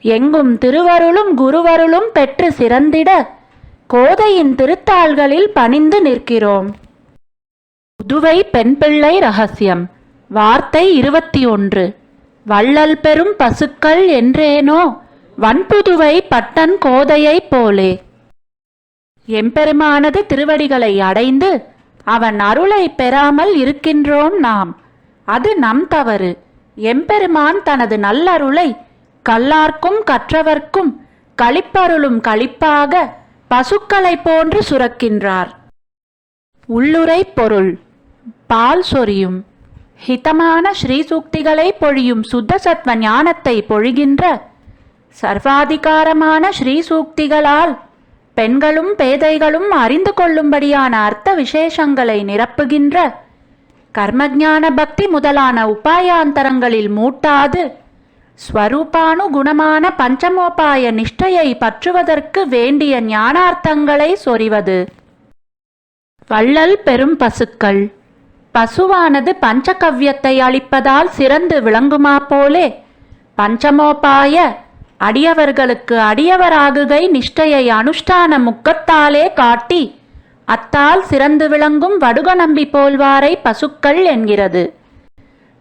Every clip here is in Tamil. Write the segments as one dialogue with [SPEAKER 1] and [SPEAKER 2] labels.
[SPEAKER 1] எங்கும் திருவருளும் குருவருளும் பெற்று சிறந்திட கோதையின் திருத்தாள்களில் பணிந்து நிற்கிறோம். புதுவை பெண்பிள்ளை ரகசியம். வார்த்தை இருபத்தி ஒன்று வள்ளல் பெரும் பசுக்கள் என்றேனோ வன்புதுவை பட்டன் கோதையைப் போலே. எம்பெருமானது திருவடிகளை அடைந்து அவன் அருளை பெறாமல் இருக்கின்றோம் நாம். அது நம் தவறு. எம்பெருமான் தனது நல்லருளை கல்லார்க்கும் கற்றவர்க்கும் களிப்பருளும் களிப்பாக பசுக்களைப் போன்று சுரக்கின்றார். உள்ளுரை பொருள். பால் சொரியும். ஹிதமான ஸ்ரீசூக்திகளை பொழியும் சுத்த சத்வ ஞானத்தை பொழிகின்ற சர்வாதிகாரமான ஸ்ரீசூக்திகளால் பெண்களும் பேதைகளும் அறிந்து கொள்ளும்படியான அர்த்த விசேஷங்களை நிரப்புகின்ற கர்மஜான பக்தி முதலான உபாயாந்தரங்களில் மூட்டாது ஸ்வரூபானுகுணமான பஞ்சமோபாய நிஷ்டையை பற்றுவதற்கு வேண்டிய ஞானார்த்தங்களை சொரிவது வள்ளல் பெரும் பசுக்கள். பசுவானது பஞ்சகவ்யத்தை அளிப்பதால் சிறந்து விளங்குமா போலே? பஞ்சமோபாய அடியவர்களுக்கு அடியவராகுகை நிஷ்டையை அனுஷ்டான முக்கத்தாலே காட்டி அத்தால் சிறந்து விளங்கும் வடுக நம்பி போல்வாரை பசுக்கள் என்கிறது.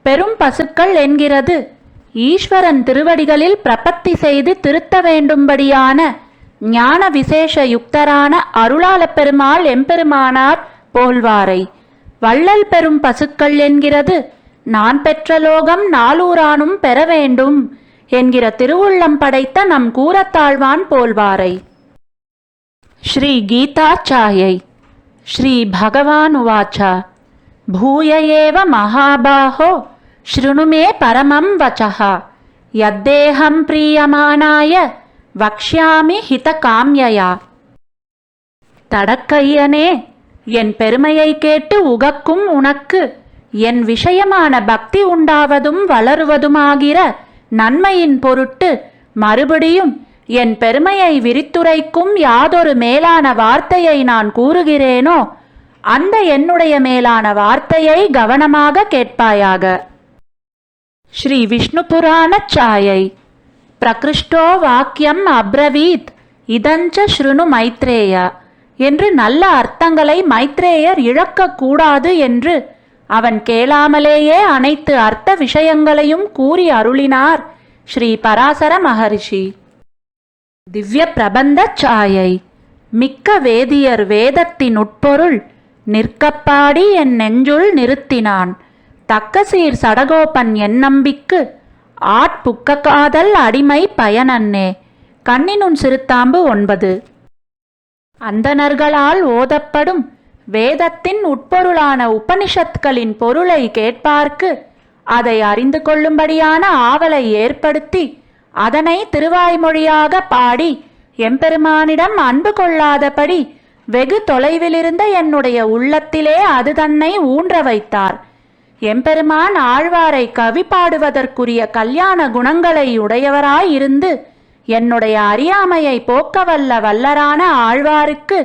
[SPEAKER 1] பெரும் பசுக்கள் என்கிறது. ஈஸ்வரன் திருவடிகளில் பிரபத்தி செய்து திருத்த வேண்டும்படியான ஞான விசேஷ யுக்தரான அருளாள பெருமாள் எம்பெருமானார் போல்வாரை. வள்ளல் பெறும் பசுக்கள் என்கிறது. நான் பெற்ற லோகம் நாளூரானும் பெற வேண்டும் என்கிற திருவுள்ளம் படைத்த நம் கூரத்தாழ்வான் போல்வாரை. ஸ்ரீ கீதாச்சாயை ஸ்ரீ பகவான் உவாச்சா. பூய ஏவ மகாபாஹோ शृणु मे परमं वचः यद्देहं प्रीयमाणाय வக்ஷ்யாமி ஹிதகாம்யயா தடக்கையனே என் பெருமையை கேட்டு உகக்கும் உனக்கு என் விஷயமான பக்தி உண்டாவதும் வளருவதுமாகிற நன்மையின் பொருட்டு மறுபடியும் என் பெருமையை விரித்துரைக்கும் யாதொரு மேலான வார்த்தையை நான் கூறுகிறேனோ அந்த என்னுடைய மேலான வார்த்தையை கவனமாக கேட்பாயாக ஸ்ரீ விஷ்ணு புராண சாயை பிரகிருஷ்டோ வாக்கியம் அப்ரவீத் இதஞ்ச ஸ்ருணு மைத்ரேய என்று நல்ல அர்த்தங்களை மைத்ரேயர் இழக்கக்கூடாது என்று அவன் கேளாமலேயே அனைத்து அர்த்த விஷயங்களையும் கூறி அருளினார் ஸ்ரீ பராசர மகரிஷி. திவ்ய பிரபந்த சாயை மிக்க வேதியர் வேதத்தின் உட்பொருள் நிற்கப்பாடி என் நெஞ்சுள் நிறுத்தினான். தக்க சீர் சடகோபன் என் நம்பிக்கு ஆட்புக்க காதல் அடிமை பயனன்னே. கண்ணினுன் சிறுத்தாம்பு ஒன்பது. அந்தணர்களால் ஓதப்படும் வேதத்தின் உட்பொருளான உபனிஷத்களின் பொருளை கேட்பார்க்கு அதை அறிந்து கொள்ளும்படியான ஆவலை ஏற்படுத்தி அதனை திருவாய்மொழியாக பாடி எம்பெருமானிடம் அன்பு கொள்ளாதபடி வெகு தொலைவிலிருந்த என்னுடைய உள்ளத்திலே அது தன்னை ஊன்ற வைத்தார் எம்பெருமான் ஆழ்வாரை கவி பாடுவதற்குரிய கல்யாண குணங்களை உடையவராயிருந்து என்னுடைய அறியாமையை போக்கவல்ல வல்லரான ஆழ்வாருக்கு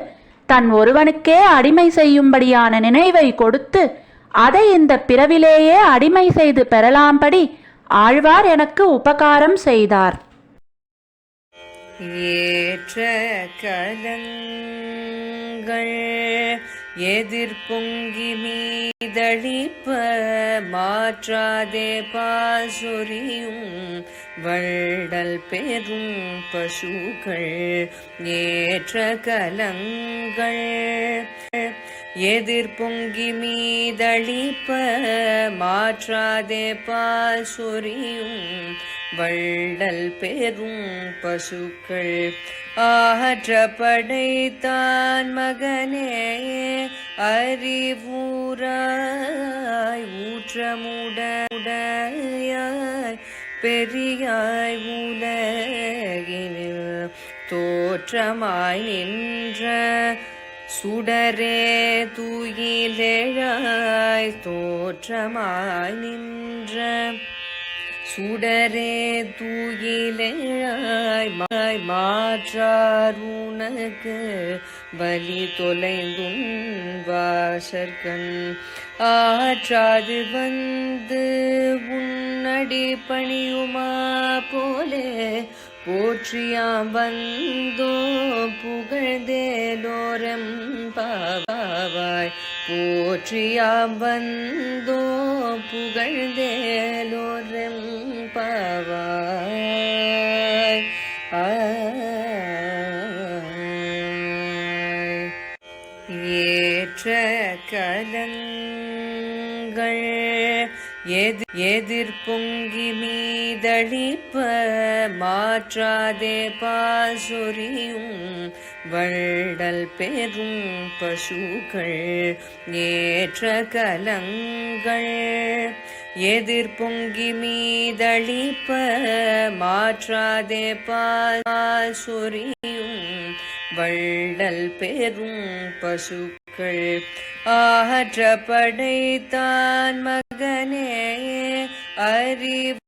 [SPEAKER 1] தன் ஒருவனுக்கே அடிமை செய்யும்படியான நினைவை கொடுத்து அதை இந்த பிறவிலேயே அடிமை செய்து பெறலாம்படி ஆழ்வார் எனக்கு உபகாரம் செய்தார்.
[SPEAKER 2] ஏற்ற கலங்கள் எதிர்பொங்கி மாதழிப்ப மாற்றாதே பாசுரியும் வள்ளல் பெரும் பசுக்கள் ஏற்ற கலங்கள். எதிர்பொங்கி மீதழிப்ப மாற்றாதே பாசுரியும் வள்ளல் பெரும் பசுக்கள். ஆற்ற படைத்தான் மகனே அறிவூராய் ஊற்றமுடமுடையாய் பெரியாய் உலகினில் தோற்றமாய் நின்ற சுடரே தூயிலேழாய் தோற்றமாய் நின்ற சுடரே தூயிலாய் மாற்றாருனக்கு வலி தொலைந்தும் பலி வாசற்கண். ஆற்றாது வந்து உன்னடி பணியுமா போலே. போற்றியாம் வந்தோ புகழ்ந்தேலோரம் பாவாய் போற்றியாம் வந்தோ புகழ்ந்தேலோரம் ஏற்ற கலங்கள் எது எதிர்பொங்கி மீதழிப்ப மாற்றாதே பாசுரியும் வள்ளல் பெரும் பசுக்கள். ஏற்ற கலங்கள் எதிர்பொங்கி மீதளிப்ப மாற்றாதே பாசுரியும் வள்ளல் பெரும் பசுக்கள். ஆற்ற படைத்தான் மகனே அறிவு